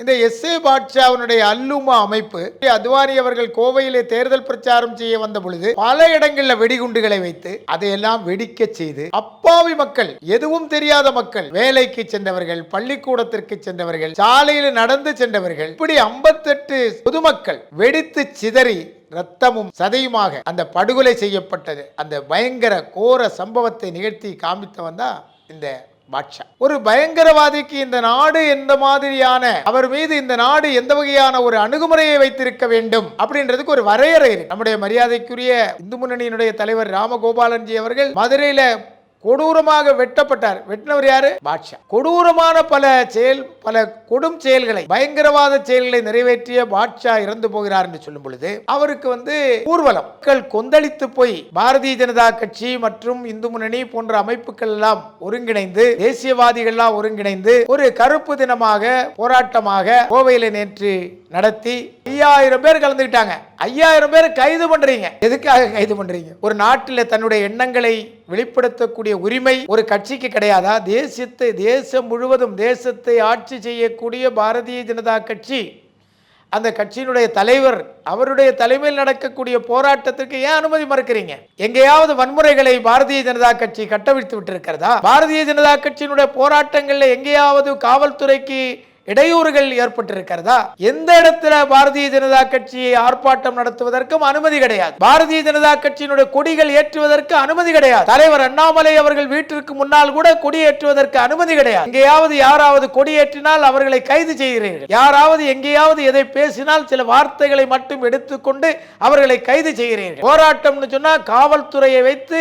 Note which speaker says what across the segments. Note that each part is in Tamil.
Speaker 1: இந்த எஸ் ஏ பாட்ஷாவினுடைய அல்லுமா அமைப்பு அத்வானி அவர்கள் கோவையிலே தேர்தல் பிரச்சாரம் செய்ய வந்த பொழுது பல இடங்களில் வெடிகுண்டுகளை வைத்து அதையெல்லாம் வெடிக்க செய்து அப்பாவி மக்கள் எதுவும் தெரியாத மக்கள் வேலைக்கு சென்றவர்கள் பள்ளிக்கூடத்திற்கு சென்றவர்கள் சாலையில் நடந்து சென்றவர்கள் இப்படி ஐம்பத்தெட்டு பொதுமக்கள் வெடித்து சிதறி ரத்தமும் சதையுமாக அந்த படுகொலை செய்யப்பட்டது. அந்த பயங்கர கோர சம்பவத்தை நிகழ்த்தி காமித்தவன் தான் இந்த பாட்ஷா ஒரு பயங்கரவாதிக்கு இந்த நாடு எந்த மாதிரியான அவர் மீது இந்த நாடு எந்த வகையான ஒரு அணுகுமுறையை வைத்திருக்க வேண்டும் அப்படின்றதுக்கு ஒரு வரையறை இருக்கு. நம்முடைய மரியாதைக்குரிய இந்து முன்னணியினுடைய தலைவர் ராமகோபாலன்ஜி அவர்கள் மதுரையில கொடூரமாக வெட்டப்பட்டார். வெட்டினவர் யாரு? பாட்ஷா கொடூரமான பல செயல் பல கொடும் செயல்களை பயங்கரவாத செயல்களை நிறைவேற்றிய பாட்ஷா இறந்து போகிறார் என்று சொல்லும் பொழுது அவருக்கு வந்து ஊர்வலம் மக்கள் கொந்தளித்து போய் பாரதிய ஜனதா கட்சி மற்றும் இந்து முன்னணி போன்ற அமைப்புகள் எல்லாம் ஒருங்கிணைந்து தேசியவாதிகள் எல்லாம் ஒருங்கிணைந்து ஒரு கருப்பு தினமாக போராட்டமாக கோவையில் நேற்று நடத்தி ஐயாயிரம் பேர் கலந்துக்கிட்டாங்க. ஐயாயிரம் பேர் கைது பண்றீங்க. எதுக்காக கைது பண்றீங்க? ஒரு நாட்டில் தன்னுடைய எண்ணங்களை வெளிப்படுத்தக்கூடிய உரிமை ஒரு கட்சிக்கு கிடையாதா? தேசியத்தை தேசம் முழுவதும் தேசத்தை ஆட்சி செய்யக்கூடிய பாரதிய ஜனதா கட்சி அந்த கட்சியினுடைய தலைவர் அவருடைய தலைமையில் நடக்கக்கூடிய போராட்டத்திற்கு ஏன் அனுமதி மறுக்கிறீங்க? எங்கேயாவது வன்முறைகளை பாரதிய ஜனதா கட்சி கட்டவிழ்த்து விட்டிருக்கிறதா? பாரதிய ஜனதா கட்சியினுடைய போராட்டங்களில் எங்கேயாவது காவல்துறைக்கு இடையூறுகள் ஏற்பட்டிருக்கிறதா? எந்த இடத்துல பாரதிய ஜனதா கட்சியை ஆர்ப்பாட்டம் நடத்துவதற்கும் அனுமதி கிடையாது. பாரதிய ஜனதா கட்சியினுடைய கொடிகள் ஏற்றுவதற்கு அனுமதி கிடையாது. தலைவர் அண்ணாமலை அவர்கள் வீட்டிற்கு முன்னால் கூட கொடி ஏற்றுவதற்கு அனுமதி கிடையாது. எங்கேயாவது யாராவது கொடி ஏற்றினால் அவர்களை கைது செய்கிறீர்கள். யாராவது எங்கேயாவது எதை பேசினால் சில வார்த்தைகளை மட்டும் எடுத்துக்கொண்டு அவர்களை கைது செய்கிறீர்கள். போராட்டம்னு சொன்னா காவல்துறையை வைத்து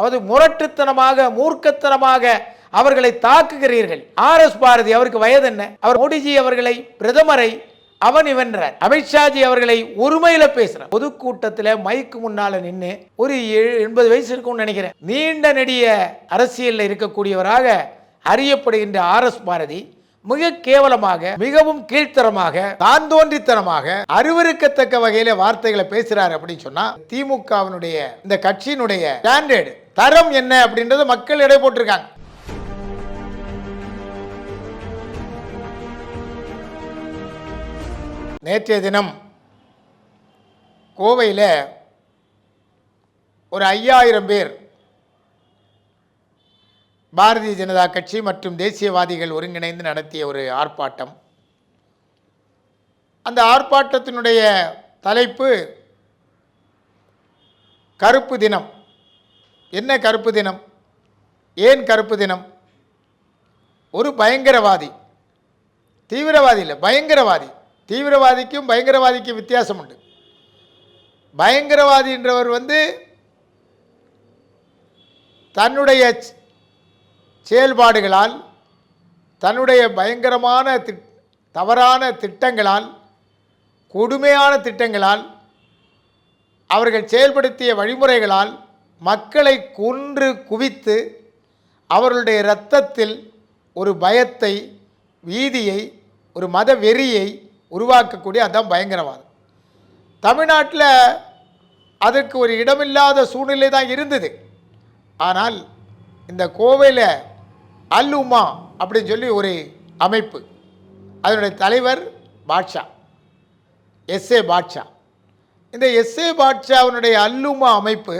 Speaker 1: அவது முரட்டுத்தனமாக மூர்க்கத்தனமாக அவர்களை தாக்குகிறீர்கள். ஆர் எஸ் பாரதி அவருக்கு வயது என்ன? அவர் மோடிஜி அவர்களை பிரதமரை அவன் இவன்றார் அமித்ஷாஜி அவர்களை ஒருமையில பேசுறார். பொதுக்கூட்டத்தில் மைக்கு முன்னால நின்று ஒரு ஏழு எண்பது வயசு இருக்கும்னு நினைக்கிறேன். நீண்ட நெடிய அரசியலில் இருக்கக்கூடியவராக அறியப்படுகின்ற ஆர் எஸ் பாரதி மிக கேவலமாக மிகவும் கீழ்த்தரமாக தான் தோன்றித்தனமாக அருவருக்கத்தக்க வகையில வார்த்தைகளை பேசுறாரு அப்படின்னு சொன்னா திமுகவினுடைய இந்த கட்சியினுடைய ஸ்டாண்டர்டு தரம் என்ன அப்படின்றத மக்கள் எடை போட்டிருக்காங்க. நேற்றைய தினம் கோவையில் ஒரு ஐயாயிரம் பேர் பாரதிய ஜனதா கட்சி மற்றும் தேசியவாதிகள் ஒருங்கிணைந்து நடத்திய ஒரு ஆர்ப்பாட்டம். அந்த ஆர்ப்பாட்டத்தினுடைய தலைப்பு கருப்பு தினம். என்ன கருப்பு தினம்? ஏன் கருப்பு தினம்? ஒரு பயங்கரவாதி தீவிரவாதி இல்லை பயங்கரவாதி. தீவிரவாதிக்கும் பயங்கரவாதிக்கும் வித்தியாசம் உண்டு பயங்கரவாதின்றவர் வந்து தன்னுடைய செயல்பாடுகளால் தன்னுடைய பயங்கரமான திட் தவறான திட்டங்களால் கொடுமையான திட்டங்களால் அவர்கள் செயல்படுத்திய வழிமுறைகளால் மக்களை கொன்று குவித்து அவர்களுடைய இரத்தத்தில் ஒரு பயத்தை வீதியை ஒரு மத வெறியை உருவாக்கக்கூடிய அதுதான் பயங்கரவாதம். தமிழ்நாட்டில் அதற்கு ஒரு இடமில்லாத சூழ்நிலை தான் இருந்தது. ஆனால் இந்த கோவையில் அல் உமா அப்படின்னு சொல்லி ஒரு அமைப்பு அதனுடைய தலைவர் பாட்ஷா எஸ் ஏ பாட்ஷா. இந்த எஸ் ஏ பாட்ஷாவினுடைய அல்லுமா அமைப்பு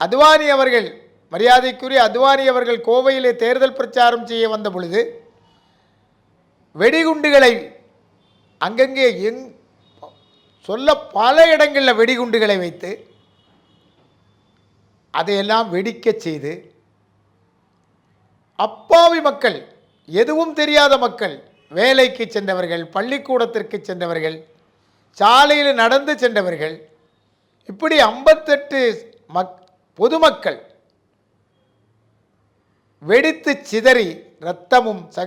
Speaker 1: அத்வானி அவர்கள் மரியாதைக்குரிய அத்வானி அவர்கள் கோவையிலே தேர்தல் பிரச்சாரம் செய்ய வந்த பொழுது வெடிகுண்டுகளை அங்கங்கே எங் சொல்ல பல இடங்களில் வெடிகுண்டுகளை வைத்து அதையெல்லாம் வெடிக்கச் செய்து அப்பாவி மக்கள் எதுவும் தெரியாத மக்கள் வேலைக்கு சென்றவர்கள் பள்ளிக்கூடத்திற்கு சென்றவர்கள் சாலையில் நடந்து சென்றவர்கள் இப்படி ஐம்பத்தெட்டு மக் பொதுமக்கள் வெடித்து சிதறி இரத்தமும் ச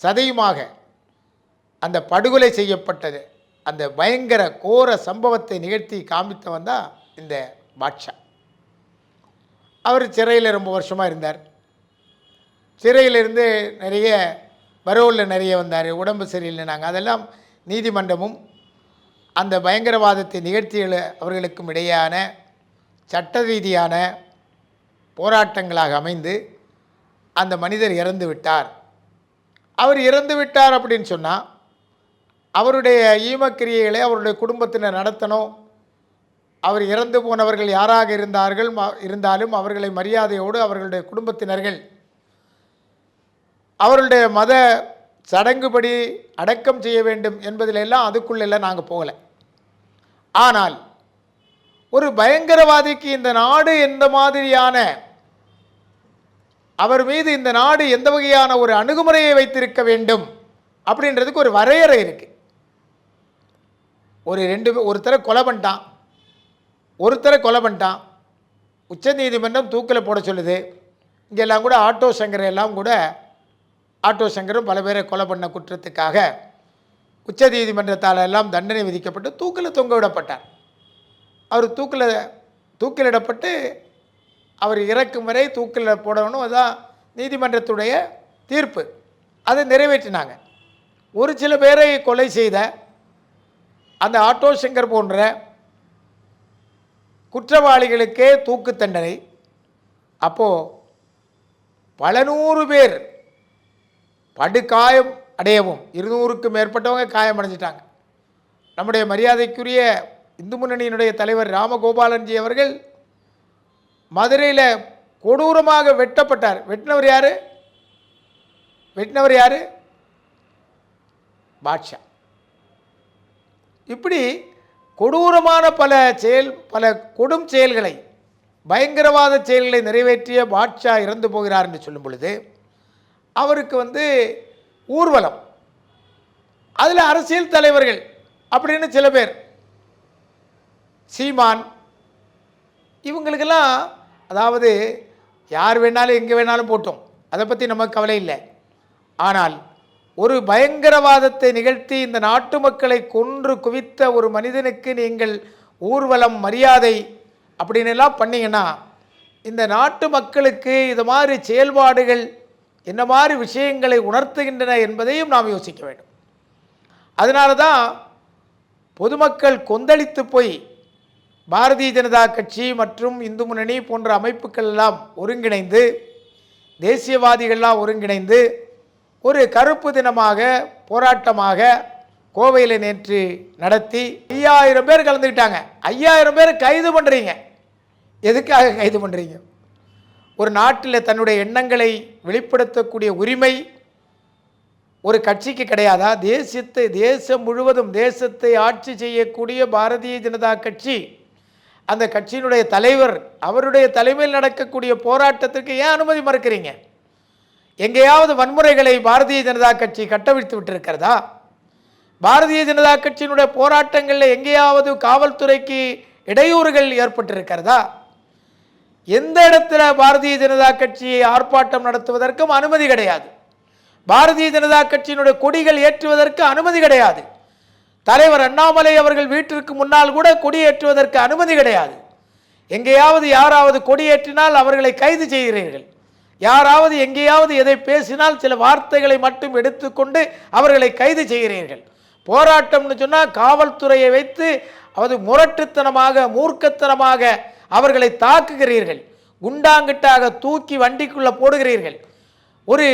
Speaker 1: சதையுமாக அந்த படுகொலை செய்யப்பட்டது. அந்த பயங்கர கோர சம்பவத்தை நிகழ்த்தி காமித்தவன் தான் இந்த பாட்ஷா. அவர் சிறையில் ரொம்ப வருஷமாக இருந்தார். சிறையிலிருந்து நிறைய பரோலில் நிறைய வந்தார். உடம்பு சரியில்லைனாங்க அதெல்லாம் நீதிமன்றமும் அந்த பயங்கரவாதத்தை நிகழ்த்திய அவர்களுக்கும் இடையான சட்ட ரீதியான போராட்டங்களாக அமைந்து அந்த மனிதர் இறந்து விட்டார். அவர் இறந்து விட்டார் அப்படின்னு சொன்னால் அவருடைய ஈமக்கிரியைகளை அவருடைய குடும்பத்தினர் நடத்தணும். அவர் இறந்து போனவர்கள் யாராக இருந்தார்கள்? இருந்தாலும் அவர்களை மரியாதையோடு அவர்களுடைய குடும்பத்தினர்கள். அவர்களுடைய மத சடங்குபடி அடக்கம் செய்ய வேண்டும் என்பதிலெல்லாம் அதுக்குள்ளெல்லாம் நாங்கள் போகலை. ஆனால் ஒரு பயங்கரவாதிக்கு இந்த நாடு எந்த மாதிரியான அவர் மீது இந்த நாடு எந்த வகையான ஒரு அணுகுமுறையை வைத்திருக்க வேண்டும்? அப்படின்றதுக்கு ஒரு வரையறை இருக்குது ஒரு ரெண்டு ஒருத்தரை கொலை பண்ணிட்டான். ஒருத்தரை கொலை பண்ணிட்டான். உச்சநீதிமன்றம் தூக்கில் போட சொல்லுது. இங்கெல்லாம் கூட ஆட்டோ சங்கர் எல்லாம் கூட ஆட்டோ சங்கரும் பல பேரை கொலை பண்ண குற்றத்துக்காக உச்சநீதிமன்றத்தால் எல்லாம் தண்டனை விதிக்கப்பட்டு தூக்கில் தொங்க விடப்பட்டார். அவர் தூக்கில் தூக்கிலிடப்பட்டு அவர் இறக்கும் வரை தூக்கில் போடணும். அதுதான் நீதிமன்றத்துடைய தீர்ப்பு. அதை நிறைவேற்றினாங்க. ஒரு சில பேரை கொலை செய்த அந்த ஆட்டோ சங்கர் போன்ற குற்றவாளிகளுக்கே தூக்கு தண்டனை. அப்போது பல நூறு பேர் படுகாயம் அடையவும் இருநூறுக்கு மேற்பட்டவங்க காயம் அடைஞ்சிட்டாங்க. நம்முடைய மரியாதைக்குரிய இந்து முன்னணியினுடைய தலைவர் ராமகோபாலன்ஜி அவர்கள் மதுரையில் கொடூரமாக வெட்டப்பட்டார். வெட்டினவர் யார்? வெட்டினவர் யார்? பாட்ஷா. இப்படி கொடூரமான பல செயல் பல கொடும் செயல்களை பயங்கரவாத செயல்களை நிறைவேற்றிய பாட்ஷா இறந்து போகிறார் என்று சொல்லும் பொழுது அவருக்கு வந்து ஊர்வலம். அதில் அரசியல் தலைவர்கள் அப்படின்னு சில பேர். சீமான் இவங்களுக்கெல்லாம் அதாவது யார் வேணாலும் எங்கே வேணாலும் போட்டோம். அதை பற்றி நமக்கு கவலை இல்லை. ஆனால் ஒரு பயங்கரவாதத்தை நிகழ்த்தி இந்த நாட்டு மக்களை கொன்று குவித்த ஒரு மனிதனுக்கு நீங்கள் ஊர்வலம் மரியாதை அப்படின்லாம் பண்ணிங்கன்னா இந்த நாட்டு மக்களுக்கு இது மாதிரி செயல்பாடுகள் என்ன மாதிரி விஷயங்களை உணர்த்துகின்றன என்பதையும் நாம் யோசிக்க வேண்டும். அதனால தான் பொதுமக்கள் கொந்தளித்து போய் பாரதிய ஜனதா கட்சி மற்றும் இந்து முன்னணி போன்ற அமைப்புகள் எல்லாம் ஒருங்கிணைந்து தேசியவாதிகள்லாம் ஒருங்கிணைந்து ஒரு கருப்பு தினமாக போராட்டமாக கோவையில் நேற்று நடத்தி ஐயாயிரம் பேர் கலந்துக்கிட்டாங்க. ஐயாயிரம் பேர் கைது பண்ணுறீங்க எதுக்காக கைது பண்ணுறீங்க ஒரு நாட்டில் தன்னுடைய எண்ணங்களை வெளிப்படுத்தக்கூடிய உரிமை ஒரு கட்சிக்கு கிடையாதா? தேசியத்தை தேசம் முழுவதும் தேசத்தை ஆட்சி செய்யக்கூடிய பாரதிய ஜனதா கட்சி அந்த கட்சியினுடைய தலைவர் அவருடைய தலைமையில் நடக்கக்கூடிய போராட்டத்திற்கு ஏன் அனுமதி மறுக்கிறீங்க? எங்கேயாவது வன்முறைகளை பாரதிய ஜனதா கட்சி கட்டவிழ்த்து விட்டிருக்கிறதா? பாரதிய ஜனதா கட்சியினுடைய போராட்டங்களில் எங்கேயாவது காவல்துறைக்கு இடையூறுகள் ஏற்பட்டிருக்கிறதா? எந்த இடத்துல பாரதிய ஜனதா கட்சியை ஆர்ப்பாட்டம் நடத்துவதற்கும் அனுமதி கிடையாது. பாரதிய ஜனதா கட்சியினுடைய கொடிகள் ஏற்றுவதற்கு அனுமதி கிடையாது. தலைவர் அண்ணாமலை அவர்கள் வீட்டிற்கு முன்னால் கூட கொடி ஏற்றுவதற்கு அனுமதி கிடையாது. எங்கேயாவது யாராவது கொடியேற்றினால் அவர்களை கைது செய்கிறீர்கள். யாராவது எங்கேயாவது எதை பேசினால் சில வார்த்தைகளை மட்டும் எடுத்துக்கொண்டு அவர்களை கைது செய்கிறீர்கள். போராட்டம்னு சொன்னால் காவல்துறையை வைத்து அது முரட்டுத்தனமாக மூர்க்கத்தனமாக அவர்களை தாக்குகிறீர்கள். குண்டாங்கிட்டாக தூக்கி வண்டிக்குள்ளே போடுகிறீர்கள். ஒரு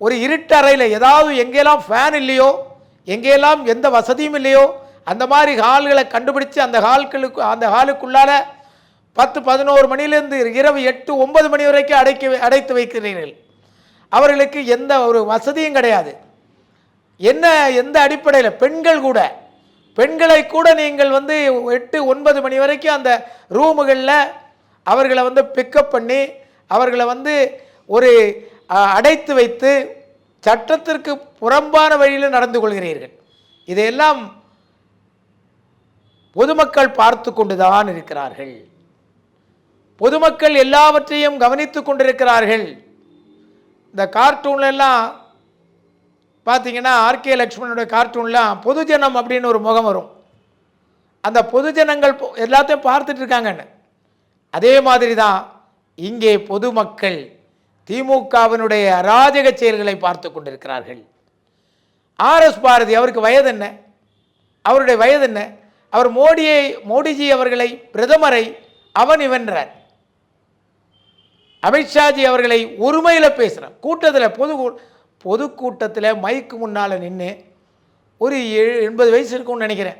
Speaker 1: ஒரு இருட்டறையில் ஏதாவது எங்கெல்லாம் ஃபேன் இல்லையோ எங்கெல்லாம் எந்த வசதியும் இல்லையோ அந்த மாதிரி ஹால்களை கண்டுபிடிச்சு அந்த ஹால்களுக்கு அந்த ஹாலுக்குள்ளார பத்து பதினோரு மணிலேருந்து இரவு எட்டு ஒன்பது மணி வரைக்கும் அடைக்க அடைத்து வைக்கிறீர்கள். அவர்களுக்கு எந்த ஒரு வசதியும் கிடையாது. என்ன எந்த அடிப்படையில்? பெண்கள் கூட. பெண்களை கூட நீங்கள் வந்து எட்டு ஒன்பது மணி வரைக்கும் அந்த ரூமுகளில் அவர்களை வந்து பிக்கப் பண்ணி அவர்களை வந்து ஒரு அடைத்து வைத்து சட்டத்திற்கு புறம்பான வழியில் நடந்து கொள்கிறீர்கள். இதையெல்லாம் பொதுமக்கள் பார்த்து கொண்டுதான் இருக்கிறார்கள். பொதுமக்கள் எல்லாவற்றையும் கவனித்து கொண்டிருக்கிறார்கள். இந்த கார்ட்டூன்லாம் பார்த்தீங்கன்னா ஆர்கே லக்ஷ்மணனுடைய கார்ட்டூன்லாம் பொதுஜனம் அப்படின்னு ஒரு முகம் வரும். அந்த பொதுஜனங்கள் எல்லாத்தையும் பார்த்துட்டு இருக்காங்கன்னு. அதே மாதிரி தான் இங்கே பொதுமக்கள் திமுகவினுடைய அராஜக செயல்களை பார்த்து கொண்டிருக்கிறார்கள். ஆர்எஸ் பாரதி அவருக்கு வயது என்ன? அவருடைய வயது என்ன? அவர் மோடியை மோடிஜி அவர்களை பிரதமரை அவன் இவன்றார். அமித்ஷாஜி அவர்களை ஒருமையில் பேசுகிறார் கூட்டத்தில் பொது கூ- பொதுக்கூட்டத்தில் மைக்கு முன்னால் நின்று ஒரு ஏழு எண்பது வயசு இருக்கும்னு நினைக்கிறேன்.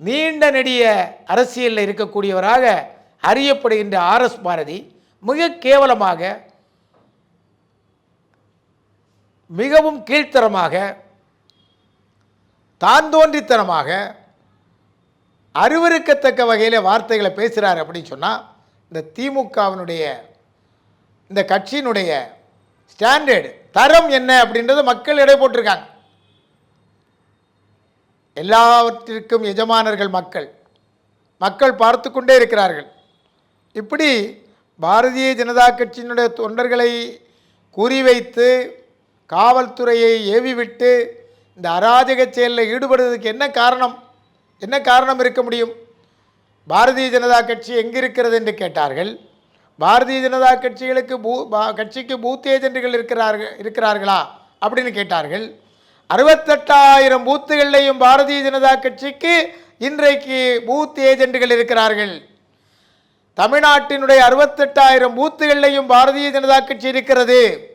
Speaker 1: நீண்ட நெடிய அரசியலில் இருக்கக்கூடியவராக அறியப்படுகின்ற ஆர்எஸ் பாரதி மிக கேவலமாக மிகவும் கீழ்த்தரமாக தான் தோன்றித்தனமாக அருவருக்கத்தக்க வகையில் வார்த்தைகளை பேசுகிறார் அப்படின்னு சொன்னால் இந்த திமுகவினுடைய இந்த கட்சியினுடைய ஸ்டாண்டர்டு தரம் என்ன அப்படின்றத மக்கள் எடை போட்டிருக்காங்க. எல்லாவற்றிற்கும் எஜமானர்கள் மக்கள். மக்கள் பார்த்து கொண்டே இருக்கிறார்கள். இப்படி பாரதிய ஜனதா கட்சியினுடைய தொண்டர்களை குறிவைத்து காவல்துறையை ஏவிவிட்டு இந்த அராஜக செயலில் ஈடுபடுவதற்கு என்ன காரணம்? என்ன காரணம் இருக்க முடியும்? பாரதிய ஜனதா கட்சி எங்கே இருக்கிறது என்று கேட்டார்கள். பாரதிய ஜனதா கட்சிகளுக்கு பூ பா- கட்சிக்கு பூத் ஏஜென்ட்டுகள் இருக்கிறார்கள் இருக்கிறார்களா அப்படின்னு கேட்டார்கள். அறுபத்தெட்டாயிரம் பூத்துகள்லையும் பாரதிய ஜனதா கட்சிக்கு இன்றைக்கு பூத் ஏஜென்ட்டுகள் இருக்கிறார்கள். தமிழ்நாட்டினுடைய அறுபத்தெட்டாயிரம் பூத்துகள்லையும் பாரதிய ஜனதா கட்சி இருக்கிறது.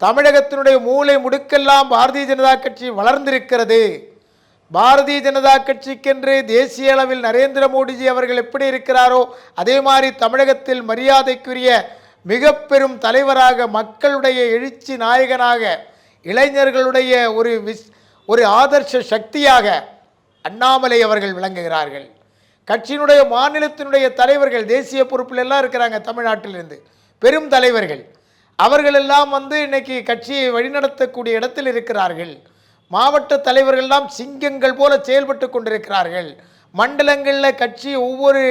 Speaker 1: தமிழகத்தினுடைய மூளை முடுக்கெல்லாம் பாரதிய ஜனதா கட்சி வளர்ந்திருக்கிறது. பாரதிய ஜனதா கட்சிக்கென்று தேசிய அளவில் நரேந்திர மோடிஜி அவர்கள் எப்படி இருக்கிறாரோ அதே மாதிரி தமிழகத்தில் மரியாதைக்குரிய மிக பெரும் தலைவராக மக்களுடைய எழுச்சி நாயகனாக இளைஞர்களுடைய ஒரு விஸ் ஒரு ஆதர்ஷ சக்தியாக அண்ணாமலை அவர்கள் விளங்குகிறார்கள். கட்சியினுடைய மாநிலத்தினுடைய தலைவர்கள் தேசிய பொறுப்பில் எல்லாம் இருக்கிறாங்க தமிழ்நாட்டிலிருந்து. பெரும் தலைவர்கள். அவர்களெல்லாம் வந்து இன்னைக்கு கட்சியை வழிநடத்தக்கூடிய இடத்தில் இருக்கிறார்கள். மாவட்ட தலைவர்கள்லாம் சிங்கங்கள் போல செயல்பட்டு கொண்டிருக்கிறார்கள். மண்டலங்களில் கட்சி ஒவ்வொரு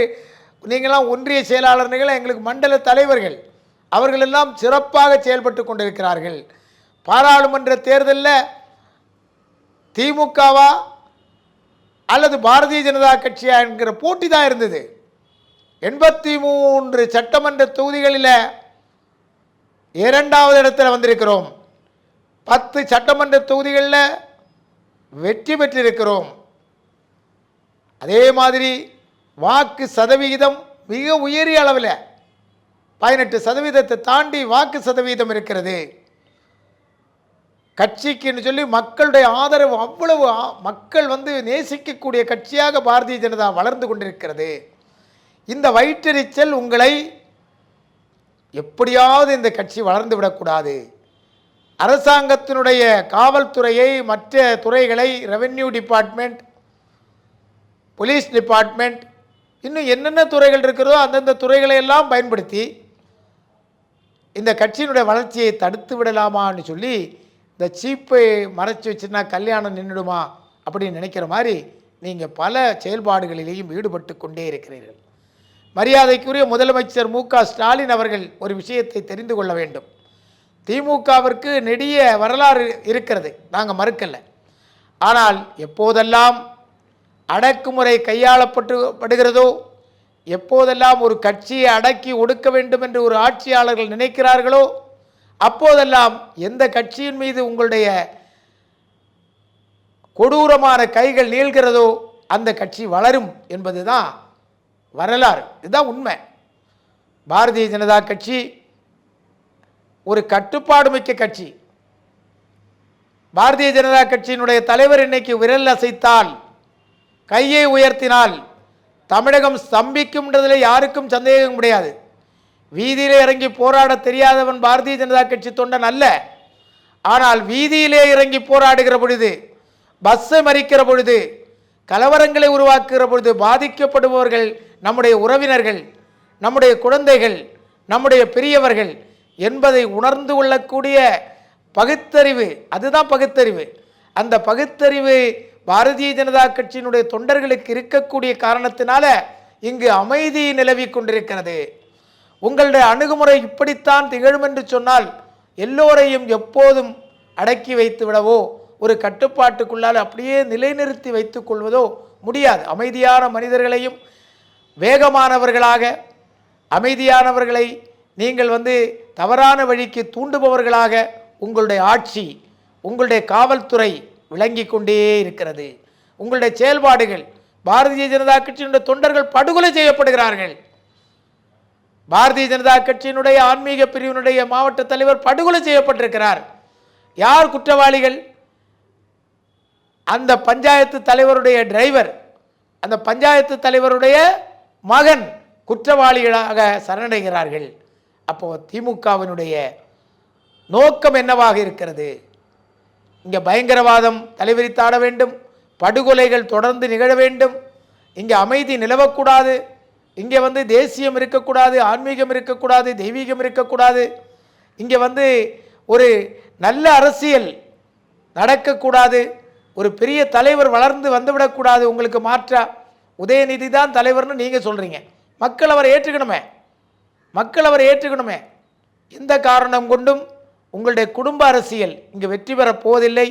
Speaker 1: நீங்களாம் ஒன்றிய செயலாளர்கள் எங்களுக்கு மண்டல தலைவர்கள். அவர்களெல்லாம் சிறப்பாக செயல்பட்டு கொண்டிருக்கிறார்கள். பாராளுமன்ற தேர்தலில் திமுகவா அல்லது பாரதிய ஜனதா கட்சியா என்கிற போட்டி தான் இருந்தது. எண்பத்தி மூன்று சட்டமன்ற தொகுதிகளில் இரண்டாவது இடத்துல வந்திருக்கிறோம். பத்து சட்டமன்ற தொகுதிகளில் வெற்றி பெற்றிருக்கிறோம். அதே மாதிரி வாக்கு சதவிகிதம் மிக உயரிய அளவில் பதினெட்டு சதவீதத்தை தாண்டி வாக்கு சதவீதம் இருக்கிறது. கட்சிக்குன்னு சொல்லி மக்களுடைய ஆதரவு அவ்வளவு மக்கள் வந்து நேசிக்கக்கூடிய கட்சியாக பாரதிய ஜனதா வளர்ந்து கொண்டிருக்கிறது. இந்த வயிற்றெரிச்சல் உங்களை எப்படியாவது இந்த கட்சி வளர்ந்து விடக்கூடாது. அரசாங்கத்தினுடைய காவல்துறையை மற்ற துறைகளை ரெவென்யூ டிபார்ட்மெண்ட் போலீஸ் டிபார்ட்மெண்ட் இன்னும் என்னென்ன துறைகள் இருக்கிறதோ அந்தந்த துறைகளை எல்லாம் பயன்படுத்தி இந்த கட்சியினுடைய வளர்ச்சியை தடுத்து விடலாமான்னு சொல்லி இந்த சீப்பை மறைச்சி வச்சுன்னா கல்யாணம் நின்றுடுமா அப்படின்னு நினைக்கிற மாதிரி நீங்கள் பல செயல்பாடுகளிலேயும் ஈடுபட்டு கொண்டே இருக்கிறீர்கள். மரியாதைக்குரிய முதலமைச்சர் மு க ஸ்டாலின் அவர்கள் ஒரு விஷயத்தை தெரிந்து கொள்ள வேண்டும். திமுகவிற்கு நெடிய வரலாறு இருக்கிறது. நாங்கள் மறுக்கல. ஆனால் எப்போதெல்லாம் அடக்குமுறை கையாளப்பட்டு படுகிறதோ எப்போதெல்லாம் ஒரு கட்சியை அடக்கி ஒடுக்க வேண்டும் என்று ஒரு ஆட்சியாளர்கள் நினைக்கிறார்களோ அப்போதெல்லாம் எந்த கட்சியின் மீது உங்களுடைய கொடூரமான கைகள் நீள்கிறதோ அந்த கட்சி வளரும் என்பது தான் வரலாறு. இதுதான் உண்மை. பாரதிய ஜனதா கட்சி ஒரு கட்டுப்பாடு மிக்க கட்சி. பாரதிய ஜனதா கட்சியினுடைய தலைவர் இன்னைக்கு விரல் அசைத்தால் கையை உயர்த்தினால் தமிழகம் ஸ்தம்பிக்கும்ன்றதில் யாருக்கும் சந்தேகம் கிடையாது. வீதியிலே இறங்கி போராட தெரியாதவன் பாரதிய ஜனதா கட்சி தொண்டன் அல்ல. ஆனால் வீதியிலே இறங்கி போராடுகிற பொழுது பஸ்ஸை மறிக்கிற பொழுது கலவரங்களை உருவாக்குகிற பொழுது பாதிக்கப்படுபவர்கள் நம்முடைய உறவினர்கள் நம்முடைய குழந்தைகள் நம்முடைய பெரியவர்கள் என்பதை உணர்ந்து கொள்ளக்கூடிய பகுத்தறிவு அதுதான் பகுத்தறிவு. அந்த பகுத்தறிவு பாரதிய ஜனதா கட்சியினுடைய தொண்டர்களுக்கு இருக்கக்கூடிய காரணத்தினால இங்கு அமைதி நிலவி கொண்டிருக்கிறது. உங்களுடைய அணுகுமுறை இப்படித்தான் திகழும் என்று சொன்னால் எல்லோரையும் எப்போதும் அடக்கி வைத்து விடவோ ஒரு கட்டுப்பாட்டுக்குள்ளால் அப்படியே நிலைநிறுத்தி வைத்துக் கொள்வதோ முடியாது. அமைதியான மனிதர்களையும் வேகமானவர்களாக அமைதியானவர்களை நீங்கள் வந்து தவறான வழிக்கு தூண்டுபவர்களாக உங்களுடைய ஆட்சி உங்களுடைய காவல்துறை விளங்கி கொண்டே இருக்கிறது. உங்களுடைய செயல்பாடுகள் பாரதிய ஜனதா கட்சியினுடைய தொண்டர்கள் படுகொலை செய்யப்படுகிறார்கள். பாரதிய ஜனதா கட்சியினுடைய ஆன்மீக பிரிவினுடைய மாவட்ட தலைவர் படுகொலை செய்யப்பட்டிருக்கிறார். யார் குற்றவாளிகள்? அந்த பஞ்சாயத்து தலைவருடைய டிரைவர் அந்த பஞ்சாயத்து தலைவருடைய மகன் குற்றவாளிகளாக சரணடைகிறார்கள். அப்போ திமுகவினுடைய நோக்கம் என்னவாக இருக்கிறது? இங்கே பயங்கரவாதம் தலைவிரித்தாட வேண்டும் படுகொலைகள் தொடர்ந்து நிகழ வேண்டும் இங்கே அமைதி நிலவக்கூடாது இங்கே வந்து தேசியம் இருக்கக்கூடாது ஆன்மீகம் இருக்கக்கூடாது தெய்வீகம் இருக்கக்கூடாது இங்கே வந்து ஒரு நல்ல அரசியல் நடக்கக்கூடாது ஒரு பெரிய தலைவர் வளர்ந்து வந்துவிடக்கூடாது உங்களுக்கு மாற்றா உதயநிதி தான் தலைவர்னு நீங்கள் சொல்கிறீங்க மக்கள் அவரை ஏற்றுக்கணுமே. மக்கள் அவரை ஏற்றுக்கணுமே. எந்த காரணம் கொண்டும் உங்களுடைய குடும்ப அரசியல் இங்கு வெற்றி பெறப் போவதில்லை.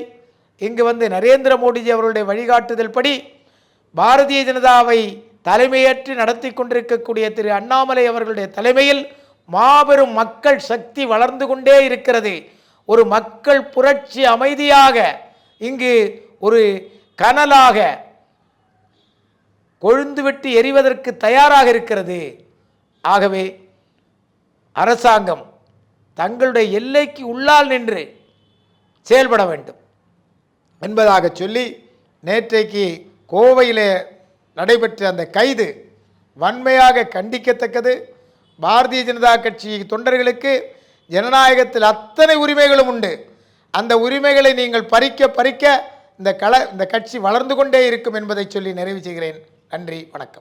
Speaker 1: இங்கு வந்து நரேந்திர மோடிஜி அவர்களுடைய வழிகாட்டுதல் படி பாரதிய ஜனதாவை தலைமையேற்று நடத்தி கொண்டிருக்கக்கூடிய திரு அண்ணாமலை அவர்களுடைய தலைமையில் மாபெரும் மக்கள் சக்தி வளர்ந்து கொண்டே இருக்கிறது. ஒரு மக்கள் புரட்சி அமைதியாக இங்கு ஒரு கனலாக கொழுந்துவிட்டு எரிவதற்கு தயாராக இருக்கிறது. ஆகவே அரசாங்கம் தங்களுடைய எல்லைக்கு உள்ளால் நின்று செயல்பட வேண்டும். என்பதாக சொல்லி நேற்றைக்கு கோவையிலே நடைபெற்ற அந்த கைது வன்மையாக கண்டிக்கத்தக்கது. பாரதிய ஜனதா கட்சி தொண்டர்களுக்கு ஜனநாயகத்தில் அத்தனை உரிமைகளும் உண்டு. அந்த உரிமைகளை நீங்கள் பறிக்க பறிக்க இந்த கல இந்த கட்சி வளர்ந்து கொண்டே இருக்கும் என்பதை சொல்லி நிறைவு செய்கிறேன். நன்றி வணக்கம்.